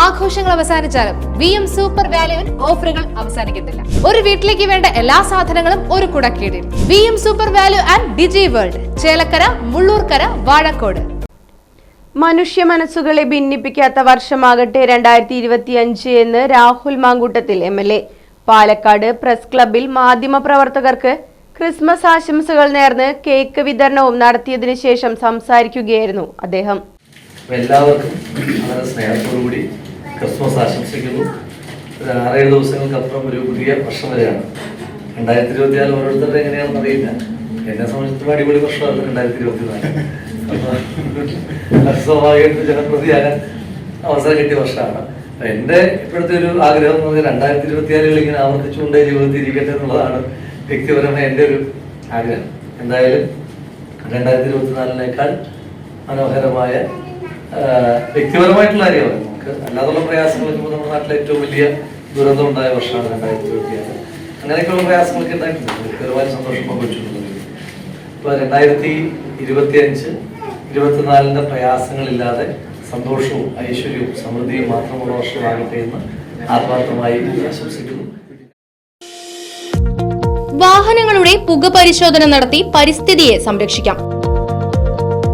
ആഘോഷങ്ങൾ അവസാനിച്ചാലും V M super വാല്യുവിൽ ഓഫറുകൾ അവസാനിക്കുന്നില്ല. ഒരു വീട്ടിലേക്ക് വേണ്ട എല്ലാ സാധനങ്ങളും ഒരു കുടക്കീടിൽ. V M super value and digi world Chelakkara Mullurkara Vazhakode. മനുഷ്യ മനസ്സുകളെ ഭിന്നിപ്പിക്കാത്ത വർഷമാകട്ടെ രണ്ടായിരത്തി ഇരുപത്തിയഞ്ച് എന്ന് Rahul Mamkootathil M L A. Palakkad press ക്ലബിൽ മാധ്യമപ്രവർത്തകർക്ക് ക്രിസ്മസ് ആശംസകൾ നേർന്ന് കേക്ക് വിതരണവും നടത്തിയതിനു ശേഷം സംസാരിക്കുകയായിരുന്നു അദ്ദേഹം. എല്ലാവർക്കും വളരെ സ്നേഹത്തോടുകൂടി ക്രിസ്മസ് ആശംസിക്കുന്നു. ഒരു ആറേഴ് ദിവസങ്ങൾക്കപ്പുറം ഒരു പുതിയ വർഷം വരെയാണ്. രണ്ടായിരത്തി ഇരുപത്തി നാല് ഓരോരുത്തരുടെ എങ്ങനെയാണെന്ന് അറിയില്ല. എന്നെ സംബന്ധിച്ചിടത്തോളം അടിപൊളി വർഷമാണ് രണ്ടായിരത്തി ഇരുപത്തി നാല് അപ്പൊ സ്വാഭാവികമായിട്ടും ജനപ്രതിയാകാൻ അവസരം കിട്ടിയ വർഷമാണ്. എന്റെ ഇപ്പോഴത്തെ ഒരു ആഗ്രഹം എന്ന് പറഞ്ഞാൽ രണ്ടായിരത്തി ഇരുപത്തിയാലുകൾ ഇങ്ങനെ ആവർത്തിച്ചുകൊണ്ടേ ജീവിതത്തിൽ ഇരിക്കട്ടെ എന്നുള്ളതാണ് വ്യക്തിപരമായ എന്റെ ഒരു ആഗ്രഹം. എന്തായാലും രണ്ടായിരത്തി ഇരുപത്തിനാലിനേക്കാൾ മനോഹരമായ വ്യക്തിപരമായിട്ടുള്ള കാര്യമാണ്. നമുക്ക്. അല്ലാതുള്ള പ്രയാസങ്ങൾ ഇപ്പോൾ നമ്മുടെ നാട്ടിലെ ഏറ്റവും വലിയ ദുരന്തം ഉണ്ടായ വർഷമാണ് രണ്ടായിരത്തി ഇരുപത്തിയാറ്. അങ്ങനെയൊക്കെയുള്ള പ്രയാസങ്ങളൊക്കെ ഉണ്ടായിട്ടുണ്ട്. ഒരുപാട് സന്തോഷം പങ്കുവച്ചിട്ടുള്ളത്. ഇപ്പോൾ രണ്ടായിരത്തി ഇരുപത്തി അഞ്ച് ഇരുപത്തിനാലിന്റെ പ്രയാസങ്ങളില്ലാതെ സന്തോഷവും ഐശ്വര്യവും സമൃദ്ധിയും മാത്രമുള്ള വർഷമാകട്ടെ എന്ന് ആത്മാർത്ഥമായി ആശംസിക്കുന്നു. വാഹനങ്ങളുടെ പുക പരിശോധന നടത്തി പരിസ്ഥിതിയെ സംരക്ഷിക്കാം.